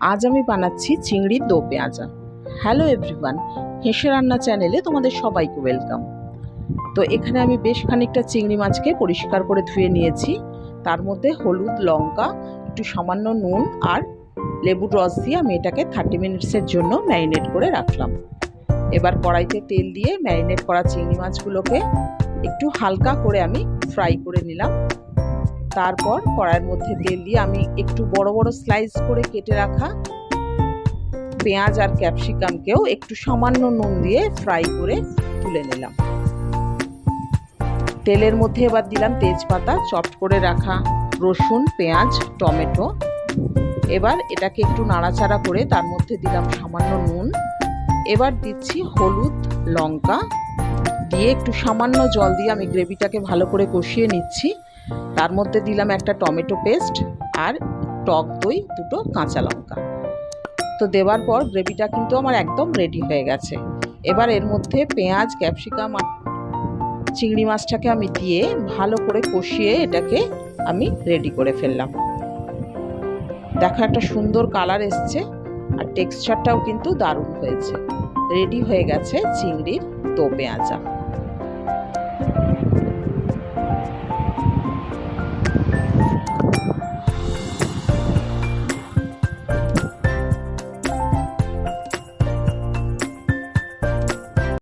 আজ আমি বানাচ্ছি চিংড়ির দো পেঁয়াজা। হ্যালো এভরিওয়ান হেসে রান্না চ্যানেলে তোমাদের সবাইকে ওয়েলকাম তো এখানে আমি বেশ খানিকটা চিংড়ি মাছকে পরিষ্কার করে ধুয়ে নিয়েছি। তার মধ্যে হলুদ, লঙ্কা, একটু সামান্য নুন আর লেবুর রস দিয়ে আমি এটাকে থার্টি মিনিটসের জন্য ম্যারিনেট করে রাখলাম। এবার কড়াইতে তেল দিয়ে ম্যারিনেট করা চিংড়ি মাছগুলোকে একটু হালকা করে আমি ফ্রাই করে নিলাম। তারপর কড়াইয়ের মধ্যে তেল দিয়ে আমি একটু বড় বড় স্লাইস করে কেটে রাখা পেঁয়াজ আর ক্যাপসিকামকেও একটু সামান্য নুন দিয়ে ফ্রাই করে তুলে নিলাম। তেলের মধ্যে এবার দিলাম তেজপাতা চপ করে রাখা রসুন, পেঁয়াজ, টমেটো। এবার এটাকে একটু নাড়াচাড়া করে তার মধ্যে দিলাম সামান্য নুন। এবার দিচ্ছি হলুদ, লঙ্কা। দিয়ে একটু সামান্য জল দিয়ে আমি গ্রেভিটাকে ভালো করে কষিয়ে নিচ্ছি। তার মধ্যে দিলাম একটা টমেটো পেস্ট আর টক দই, দুটো কাঁচা লঙ্কা। তো দেওয়ার পর গ্রেভিটা কিন্তু আমার একদম রেডি হয়ে গেছে। এবার এর মধ্যে পেঁয়াজ, ক্যাপসিকাম আর চিংড়ি মাছটাকে আমি দিয়ে ভালো করে কষিয়ে এটাকে আমি রেডি করে ফেললাম। দেখো একটা সুন্দর কালার এসছে আর টেক্সচারটাও কিন্তু দারুণ হয়েছে। রেডি হয়ে গেছে চিংড়ির দো পেঁয়াজা